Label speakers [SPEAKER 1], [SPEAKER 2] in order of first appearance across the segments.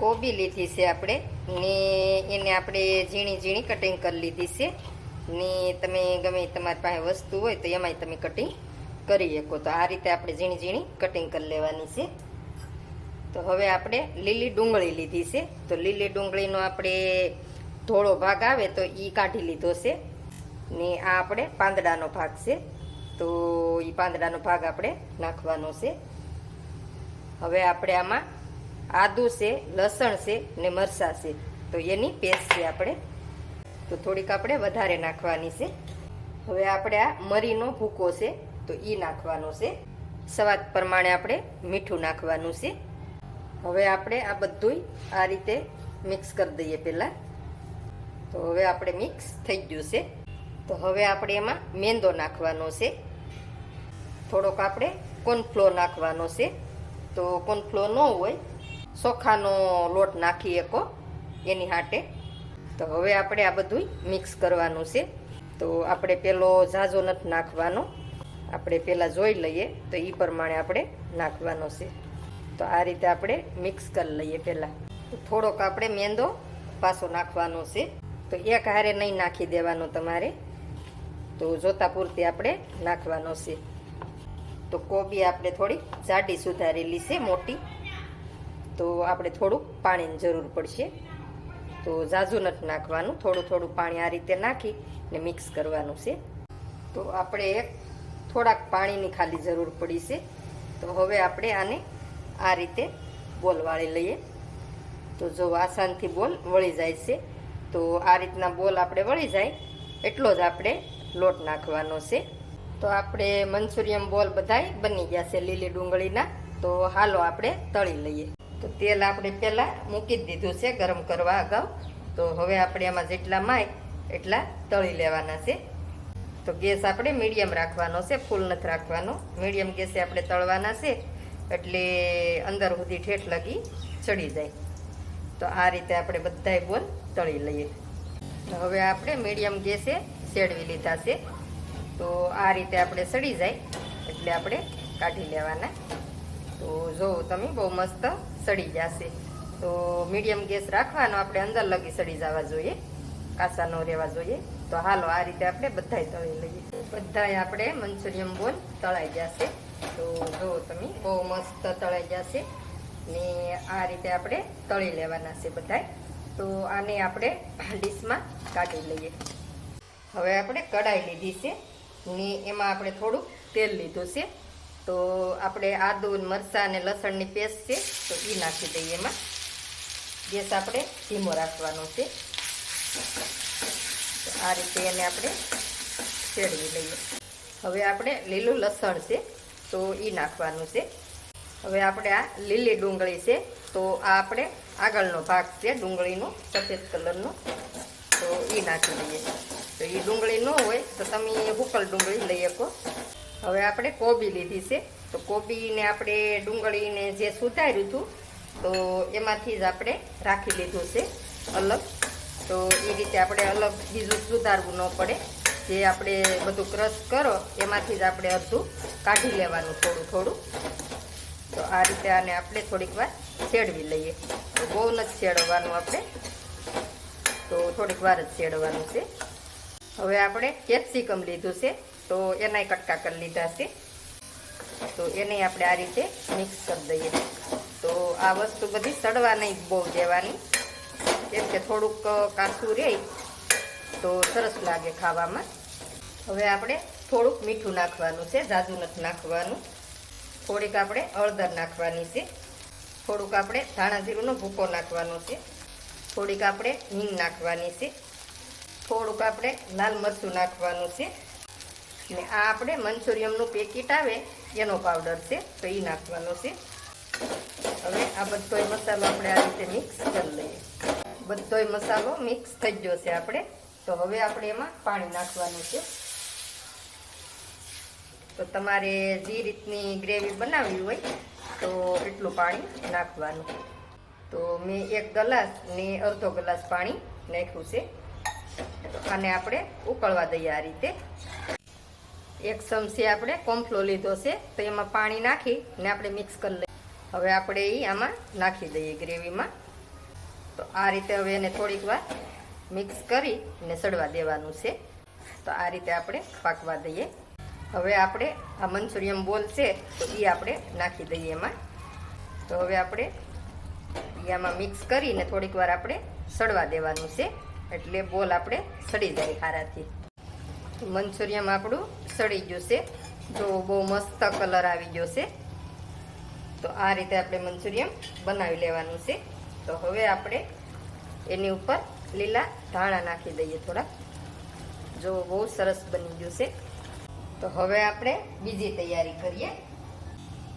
[SPEAKER 1] કોબી લીધી છે આપણે. ને એને આપણે ઝીણી ઝીણી કટિંગ કરી લીધી છે. ને તમે ગમે તમારી પાસે વસ્તુ હોય તો એમાંય તમે કટિંગ કરી શકો. તો આ રીતે આપણે ઝીણી ઝીણી કટિંગ કરી લેવાની છે. તો હવે આપણે લીલી ડુંગળી લીધી છે. તો લીલી ડુંગળીનો આપણે ધોળો ભાગ આવે તો એ કાઢી લીધો છે. ને આ આપણે પાંદડાનો ભાગ છે. તો એ પાંદડાનો ભાગ આપણે નાખવાનો છે. હવે આપણે આમાં આદુ છે, લસણ છે ને મરચાં છે. તો એની પેસ્ટ છે આપણે. તો થોડીક આપણે વધારે નાખવાની છે. હવે આપણે આ મરીનો ભૂકો છે, તો એ નાખવાનો છે. સ્વાદ પ્રમાણે આપણે મીઠું નાખવાનું છે. હવે આપણે આ બધુંય આ રીતે મિક્સ કરી દઈએ પહેલાં. તો હવે આપણે મિક્સ થઈ ગયું છે. તો હવે આપણે એમાં મેંદો નાખવાનો છે. થોડોક આપણે કોર્નફ્લોર નાખવાનો છે. તો કોર્નફ્લોર ન હોય ચોખાનો લોટ નાખી શકો એની હાટે. તો હવે આપણે આ બધું મિક્સ કરવાનું છે. તો આપણે પેલો ઝાઝો નથી નાખવાનો. આપણે પહેલાં જોઈ લઈએ, તો એ પ્રમાણે આપણે નાખવાનો છે. તો આ રીતે આપણે મિક્સ કરી લઈએ પહેલાં તો થોડોક આપણે મેંદો પાછો નાખવાનો છે. તો એક હારે નહીં નાખી દેવાનો તમારે. તો જોતા પૂરતી આપણે નાખવાનો છે. તો કોબી આપણે થોડી જાડી સુધારેલી છે, મોટી. તો આપણે થોડુંક પાણીની જરૂર પડશે. તો ઝાઝુ નથી નાખવાનું, થોડું થોડું પાણી આ રીતે નાખી ને મિક્સ કરવાનું છે. તો આપણે થોડાક પાણીની ખાલી જરૂર પડી છે. તો હવે આપણે આને આ રીતે બોલ વાળી લઈએ. તો જો આસાનથી બોલ વળી જાય છે. તો આ રીતના બોલ આપણે વળી જાય, એટલો જ આપણે લોટ નાખવાનો છે. તો આપણે મંચુરિયમ બોલ બધાય બની ગયા છે લીલી ડુંગળીના. તો હાલો આપણે તળી લઈએ. તો તેલ આપણે પહેલાં મૂકી જ દીધું છે ગરમ કરવા અગાઉ. તો હવે આપણે એમાં જેટલા માય એટલા તળી લેવાના છે. તો ગેસ આપણે મીડિયમ રાખવાનો છે, ફૂલ નથી રાખવાનો. મીડિયમ ગેસે આપણે તળવાના છે, એટલે અંદર સુધી ઠેઠ લગી ચડી જાય. તો આ રીતે આપણે બધાય બોલ તળી લઈએ. તો હવે આપણે મીડિયમ ગેસે શેડવી લીધા છે. તો આ રીતે આપણે સડી જાય, એટલે આપણે કાઢી લેવાના. તો જોવો તમે બહુ મસ્ત સડી જશે. તો મીડિયમ ગેસ રાખવાનો આપણે અંદર લગી સડી જવા જોઈએ. કાસા ન રહેવા જોઈએ. તો હાલો આ રીતે આપણે બધાય તળી લઈએ. બધાય આપણે મંચુરિયમ બોલ તળાઈ જશે. તો જો તમે બહુ મસ્ત તળાઈ જશે ને આ રીતે આપણે તળી લેવાના છે બધાય. તો આને આપણે ડીશમાં કાઢી લઈએ. હવે આપણે કઢાઈ લીધી છે ને એમાં આપણે થોડુંક તેલ લીધું છે. તો આપણે આદુ મરચાં અને લસણની પેસ્ટ છે, તો એ નાખી દઈએ એમાં. ગેસ આપણે ધીમો રાખવાનો છે. તો આ રીતે એને આપણે ચેડવી લઈએ. હવે આપણે લીલું લસણ છે, તો એ નાખવાનું છે. હવે આપણે આ લીલી ડુંગળી છે, તો આ આપણે આગળનો ભાગ છે, ડુંગળીનો સફેદ કલરનો. તો એ નાખી દઈએ. તો એ ડુંગળી ન હોય, તો તમે હુકલ ડુંગળી લઈ શકો. હવે આપણે કોબી લીધી છે. તો કોબીને આપણે ડુંગળીને જે સુધાર્યું હતું, તો એમાંથી જ આપણે રાખી લીધું છે અલગ. તો એ રીતે આપણે અલગ બીજું સુધારવું ન પડે. જે આપણે બધું ક્રશ કરો, એમાંથી જ આપણે અડધું કાઢી લેવાનું થોડું થોડું. તો આ રીતે આને આપણે થોડીક વાર છેડવી લઈએ. તો બહુ નથી છેડવાનું આપણે. તો થોડીક વાર જ છેડવાનું છે. હવે આપણે કેપ્સિકમ લીધું છે. તો એનાય કટકા કરી લીધા છે. તો એને આપણે આ રીતે મિક્સ કરી દઈએ. તો આ વસ્તુ બધી સડવા નહીં બહુ દેવાની. કેમ કે થોડુંક કાચું રહે, તો સરસ લાગે ખાવામાં. હવે આપણે થોડુંક મીઠું નાખવાનું છે, જાજુ નથી નાખવાનું. થોડીક આપણે હળદર નાખવાની છે. થોડુંક આપણે ધાણા જીરુંનો ભૂકો નાખવાનો છે. થોડીક આપણે હિંગ નાખવાની છે. થોડુંક આપણે લાલ મરચું નાખવાનું છે. ને આ આપણે મંચુરિયમનું પેકેટ આવે, એનો પાવડર છે, તો એ નાખવાનો છે. હવે આ બધોય મસાલો આપણે આ રીતે મિક્સ કરી લઈએ. બધોય મસાલો મિક્સ થઈ ગયો છે આપણે. તો હવે આપણે એમાં પાણી નાખવાનું છે. તો તમારે જે રીતની ગ્રેવી બનાવવી હોય, તો એટલું પાણી નાખવાનું. તો મેં એક ગ્લાસ ને અડધો ગ્લાસ પાણી નાખ્યું છે. અને આપણે ઉકળવા દઈએ આ રીતે. એક ચમચી આપણે કોમ્ફ્લો લીધો છે, તો એમાં પાણી નાખી ને આપણે મિક્સ કરી લઈએ. હવે આપણે એ આમાં નાખી દઈએ ગ્રેવીમાં. તો આ રીતે હવે એને થોડીક વાર મિક્સ કરી ને સડવા દેવાનું છે. તો આ રીતે આપણે પાકવા દઈએ. હવે આપણે આ મંચુરિયમ બોલ છે એ આપણે નાખી દઈએ એમાં. તો હવે આપણે આમાં મિક્સ કરીને થોડીક વાર આપણે સડવા દેવાનું છે, એટલે બોલ આપણે સડી જાય હારાથી. મંચુરિયમ આપણું સડી ગયું છે. જો બહુ મસ્ત કલર આવી ગયો છે. તો આ રીતે આપણે મંચુરિયમ બનાવી લેવાનું છે. તો હવે આપણે એની ઉપર લીલા ધાણા નાખી દઈએ થોડા. જો બહુ સરસ બની ગયું છે. તો હવે આપણે બીજી તૈયારી કરીએ.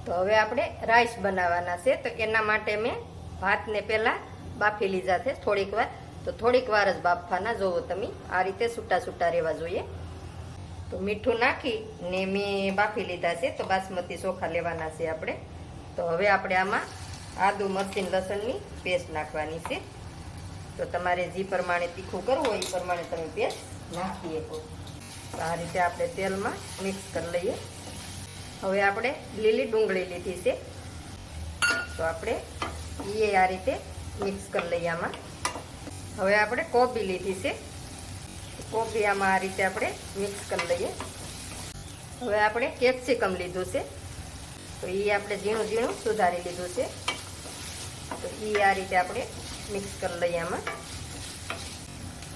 [SPEAKER 1] તો હવે આપણે રાઈસ બનાવવાના છે. તો એના માટે મેં ભાતને પહેલાં બાફી લીધા છે થોડીક વાર. તો થોડીક વાર જ બાફવાના. જોવો તમે, આ રીતે છૂટા છૂટા રહેવા જોઈએ. તો મીઠું નાખી ને મેં બાફી લીધા છે, તો બાસમતી ચોખા લેવાના છે આપણે. તો હવે આપણે આમાં આદુ, મરચીન, લસણની પેસ્ટ નાખવાની છે. તો તમારે જે પ્રમાણે તીખું કરવું હોય એ પ્રમાણે તમે પેસ્ટ નાખી શકો. તો આ રીતે આપણે તેલમાં મિક્સ કરી લઈએ. હવે આપણે લીલી ડુંગળી લીધી છે. તો આપણે એ આ રીતે મિક્સ કરી લઈએ આમાં. હવે આપણે કોબી લીધી છે. કોબી આમાં આ રીતે આપણે મિક્સ કરી લઈએ. હવે આપણે કેપ્સિકમ લીધું છે. તો એ આપણે ઝીણું ઝીણું સુધારી લીધું છે. તો એ આ રીતે આપણે મિક્સ કરી લઈએ આમાં.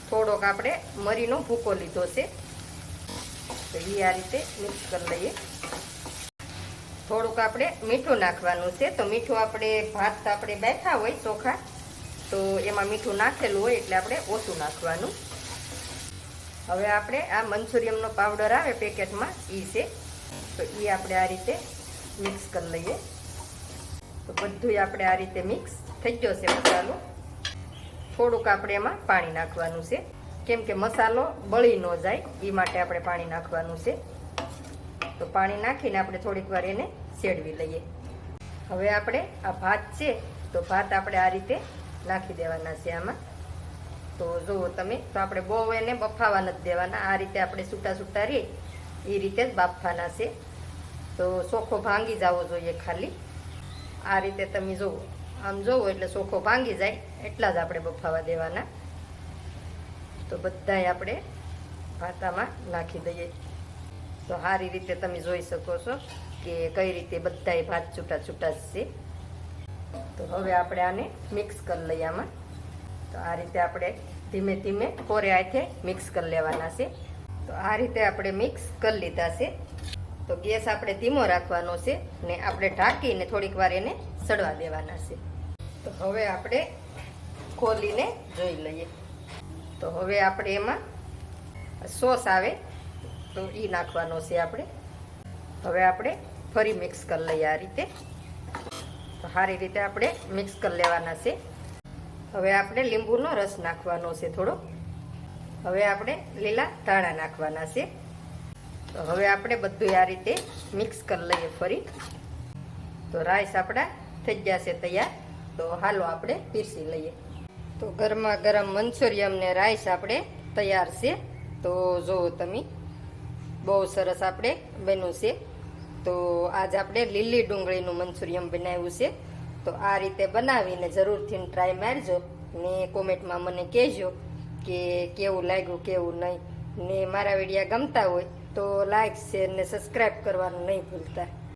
[SPEAKER 1] થોડોક આપણે મરીનો ભૂકો લીધો છે. તો એ આ રીતે મિક્સ કરી લઈએ. થોડુંક આપણે મીઠું નાખવાનું છે. તો મીઠું આપણે ભાત આપણે બેઠા હોય ચોખા, તો એમાં મીઠું નાખેલું હોય એટલે આપણે ઓછું નાખવાનું. હવે આપણે આ મંચુરિયમનો પાવડર આવે પેકેટમાં એ છે. તો એ આપણે આ રીતે મિક્સ કરી લઈએ. તો બધું આપણે આ રીતે મિક્સ થઈ ગયો છે મસાલો. થોડુંક આપણે એમાં પાણી નાખવાનું છે. કેમ કે મસાલો બળી ન જાય એ માટે આપણે પાણી નાખવાનું છે. તો પાણી નાખીને આપણે થોડીક વાર એને શેડવી લઈએ. હવે આપણે આ ભાત છે, તો ભાત આપણે આ રીતે નાખી દેવાના છે આમાં. તો જુઓ તમે, તો આપણે બહુ એને બફાવા નથી દેવાના. આ રીતે આપણે છૂટા છૂટા રહીએ એ રીતે જ બાફવાના છે. તો ચોખ્ખો ભાંગી જવો જોઈએ ખાલી. આ રીતે તમે જુઓ આમ જુઓ એટલે ચોખ્ખો ભાંગી જાય, એટલા જ આપણે બફાવા દેવાના. તો બધાય આપણે ભાતામાં નાખી દઈએ. તો સારી રીતે તમે જોઈ શકો છો કે કઈ રીતે બધાય ભાત છૂટા છૂટા છે. તો હવે આપણે આને મિક્સ કરી લઈએ આમાં. તો આ રીતે આપણે ધીમે ધીમે કોરે હાથે મિક્સ કરી લેવાના છે. તો આ રીતે આપણે મિક્સ કરી લીધા છે. તો ગેસ આપણે ધીમો રાખવાનો છે ને આપણે ઢાંકીને થોડીક વાર એને સડવા દેવાના છે. તો હવે આપણે ખોલીને જોઈ લઈએ. તો હવે આપણે એમાં સોસ આવે તો એ નાખવાનો છે આપણે. હવે આપણે ફરી મિક્સ કરી લઈએ આ રીતે. તો સારી રીતે આપણે મિક્સ કરી લેવાના છે. હવે આપણે લીંબુનો રસ નાખવાનો છે થોડો. હવે આપણે લીલા ધાણા નાખવાના છે. તો હવે આપણે બધું આ રીતે મિક્સ કરી લઈએ ફરી. તો રાઈસ આપણા થઈ ગયા છે તૈયાર. તો હાલો આપણે પીરસી લઈએ. તો ગરમા ગરમ મંચુરિયમને રાઈસ આપણે તૈયાર છે. તો જુઓ તમે બહુ સરસ આપણે બન્યું છે. તો આજ આપણે લીલી ડુંગળીનું મંચુરિયમ બનાવ્યું છે. તો આ રીતે બનાવીને જરૂરથી ટ્રાય મારજો ને કોમેન્ટમાં મને કહેજો કે કેવું લાગ્યું, કેવું નહીં. ને મારા વિડીયા ગમતા હોય તો લાઈક શેર ને સબસ્ક્રાઈબ કરવાનું નહીં ભૂલતા.